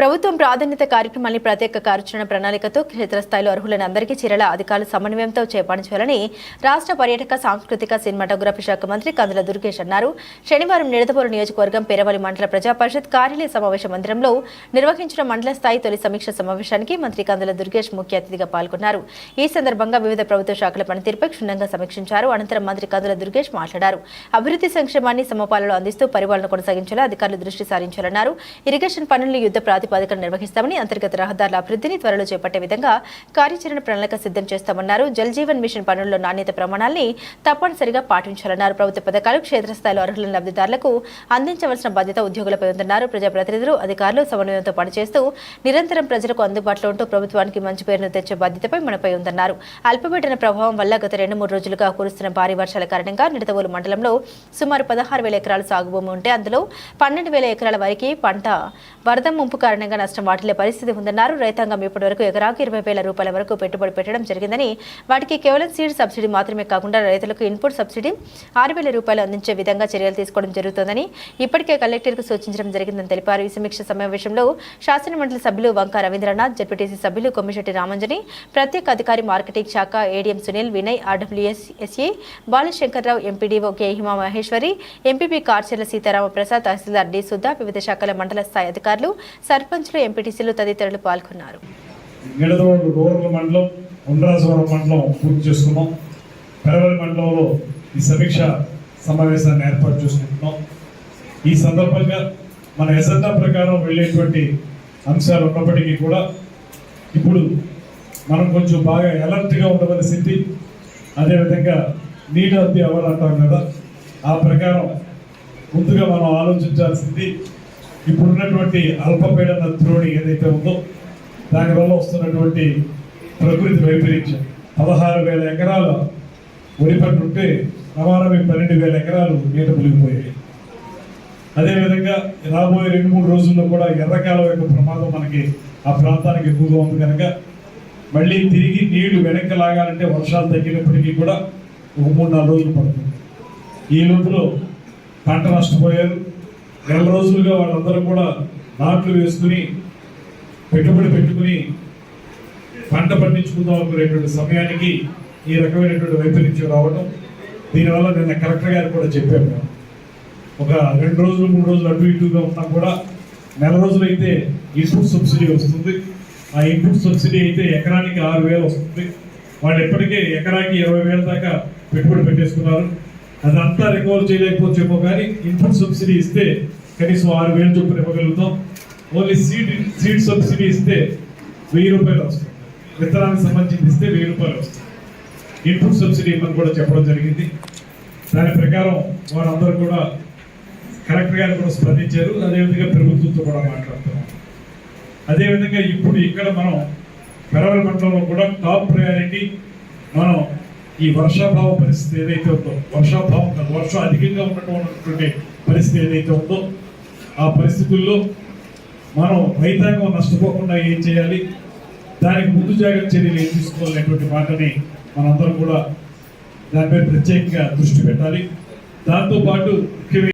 ప్రభుత్వం ప్రాధాన్యత కార్యక్రమాన్ని ప్రత్యేక కార్యాచరణ ప్రణాళికతో క్షేత్రస్థాయిలో అర్హులైన అందరికీ చీరల అధికారులు సమన్వయంతో చేపట్టించాలని రాష్ట్ర పర్యాటక సాంస్కృతిక సినిమాటోగ్రఫీ శాఖ మంత్రి కందుల దుర్గేష్ అన్నారు. శనివారం నిడదవోలు నియోజకవర్గం పెరవలి మండల ప్రజా పరిషత్ కార్యాలయ సమావేశ మందిరంలో నిర్వహించిన మండల స్థాయి తొలి సమీక్ష సమావేశానికి మంత్రి కందుల దుర్గేష్ ముఖ్య అతిథిగా పాల్గొన్నారు. ఈ సందర్భంగా వివిధ ప్రభుత్వ శాఖల పనితీరుపై క్షుణ్ణంగా సమీక్షించారు. అనంతరం మంత్రి కందుల దుర్గేష్ మాట్లాడారు. అభివృద్ధి సంక్షేమాన్ని సమపాలలో అందిస్తూ పరిపాలన కొనసాగించేలా అధికారులు దృష్టి సారించాలన్నారు. ఇరిగేషన్ పనులను యుద్ధ ప్రాతిపదికన నిర్వహిస్తామని అంతర్గత రహదారుల అభివృద్ధిని త్వరలో చేపట్టే విధంగా కార్యాచరణ ప్రణాళిక సిద్ధం చేస్తామన్నారు. జలజీవన్ మిషన్ పనుల్లో నాణ్యత ప్రమాణాల్ని తప్పనిసరిగా పాటించాలన్నారు. ప్రభుత్వ పథకాలు క్షేత్రస్థాయిలో అర్హులైన లబ్ధిదారులకు అందించవలసిన బాధ్యత ఉద్యోగులపై ఉందన్నారు. ప్రజాప్రతినిధులు అధికారులు సమన్వయంతో పనిచేస్తూ నిరంతరం ప్రజలకు అందుబాటులో ఉంటూ ప్రభుత్వానికి మంచి పేరును తెచ్చే బాధ్యతపై మనపై ఉందన్నారు. అల్పపీడన ప్రభావం వల్ల గత రెండు మూడు రోజులుగా కురుస్తున్న భారీ వర్షాల కారణంగా నిడతవోలు మండలంలో సుమారు పదహారు వేల ఎకరాల సాగు భూమి ఉంటే అందులో పన్నెండు వేల ఎకరాల వరకు పంట వరద ముంపు కారణంగా నష్టం వాటిల్లే పరిస్థితి ఉందన్నారు. రైతాంగం ఇప్పటి వరకు ఎకరాకు ఇరవై వేల రూపాయల వరకు పెట్టుబడి పెట్టడం జరిగిందని. వాటికి కేవలం సీడ్ సబ్సిడీ మాత్రమే కాకుండా రైతులకు ఇన్పుట్ సబ్సిడీ ఆరు వేల రూపాయలు అందించే విధంగా చర్యలు తీసుకోవడం జరుగుతోందని ఇప్పటికే కలెక్టర్కు సూచించడం జరిగిందని తెలిపారు. ఈ సమీక్ష సమావేశంలో శాసనమండలి సభ్యులు వంక రవీంద్రనాథ్ జడ్పీటీసీ సభ్యులు కొమ్మిశెట్టి రామంజని ప్రత్యేక అధికారి మార్కెటింగ్ శాఖ ADM Sunil Vinay RWS SA Balashankarrao MPDO K Hima Maheshwari MPP Karchela Seetharama Prasad tahsildar D Sudha వివిధ శాఖల మండల స్థాయి అధికారులు సర్పంచ్లు ఎంపీటీసీలు తదితరులు పాల్గొన్నారు. మండలం మండలం పూర్తి చేసుకున్నాం. మండలంలో ఈ సమీక్ష సమావేశాన్ని ఏర్పాటు చేసుకుంటున్నాం. ఈ సందర్భంగా మన ఎజెండా ప్రకారం వెళ్ళేటువంటి అంశాలు ఉన్నప్పటికీ కూడా ఇప్పుడు మనం కొంచెం బాగా అలర్ట్గా ఉండవలసింది అదేవిధంగా నీట్ ఆఫ్ ది అవర్ అంటాం కదా. ఆ ప్రకారం ముందుగా మనం ఆలోచించాల్సింది ఇప్పుడున్నటువంటి అల్పపీడన ద్రోణి ఏదైతే ఉందో దానివల్ల వస్తున్నటువంటి ప్రకృతి వైపరీత్యం పదహారు వేల ఎకరాల వరి పంట ఉంటే రవాణా పన్నెండు వేల ఎకరాలు నీట మునిగిపోయాయి. అదేవిధంగా రాబోయే రెండు మూడు రోజుల్లో కూడా ఎర్రకాలం యొక్క ప్రమాదం మనకి ఆ ప్రాంతానికి ఎక్కువగా ఉంది కనుక మళ్ళీ తిరిగి నీళ్ళు వెనక్కి లాగాలంటే వర్షాలు తగ్గినప్పటికీ కూడా ఒక మూడు నాలుగు రోజులు పడుతుంది. ఈ లోపల పంట నష్టపోయారు. నెల రోజులుగా వాళ్ళందరూ కూడా నాట్లు వేసుకుని పెట్టుబడి పెట్టుకుని పంట పండించుకుందాం అనుకునేటువంటి సమయానికి ఈ రకమైనటువంటి వైపరీత్యం రావడం దీనివల్ల నిన్న కలెక్టర్ గారు కూడా చెప్పాము ఒక రెండు రోజులు మూడు రోజులు అటు ఇటుగా ఉన్నా కూడా నెల రోజులు అయితే ఇన్పుట్ సబ్సిడీ వస్తుంది. ఆ ఇన్పుట్ సబ్సిడీ అయితే ఎకరానికి ఆరు వేలు వస్తుంది. వాళ్ళు ఎప్పటికే ఎకరాకి ఇరవై వేల దాకా పెట్టుబడి పెట్టేసుకున్నారు. అదంతా రికవర్ చేయలేకపోవచ్చేమో కానీ ఇన్పుట్ సబ్సిడీ ఇస్తే కనీసం ఆరు వేలు చొప్పున ఇవ్వగలుగుతాం. ఓన్లీ సీడ్ సీడ్ సబ్సిడీ ఇస్తే వెయ్యి రూపాయలు వస్తుంది. విత్తనానికి సంబంధించి ఇస్తే వెయ్యి రూపాయలు వస్తుంది. ఇన్పుట్ సబ్సిడీ ఇవ్వని కూడా చెప్పడం జరిగింది. దాని ప్రకారం వారందరూ కూడా కలెక్టర్ గారు కూడా స్పందించారు. అదేవిధంగా ప్రభుత్వంతో కూడా మాట్లాడుతున్నాం. అదేవిధంగా ఇప్పుడు ఇక్కడ మనం పెరవల మండలంలో కూడా టాప్ ప్రయారిటీ మనం ఈ వర్షాభావ పరిస్థితి ఏదైతే ఉందో వర్షాభావం వర్షం అధికంగా ఉన్నటువంటి పరిస్థితి ఏదైతే ఉందో ఆ పరిస్థితుల్లో మనం రైతాంగం నష్టపోకుండా ఏం చేయాలి? దానికి ముందు జాగ్రత్త చర్యలు ఏం తీసుకోవాలనేటువంటి మాటని మనందరం కూడా దానిపై ప్రత్యేకంగా దృష్టి పెట్టాలి. దాంతోపాటు ముఖ్యమైన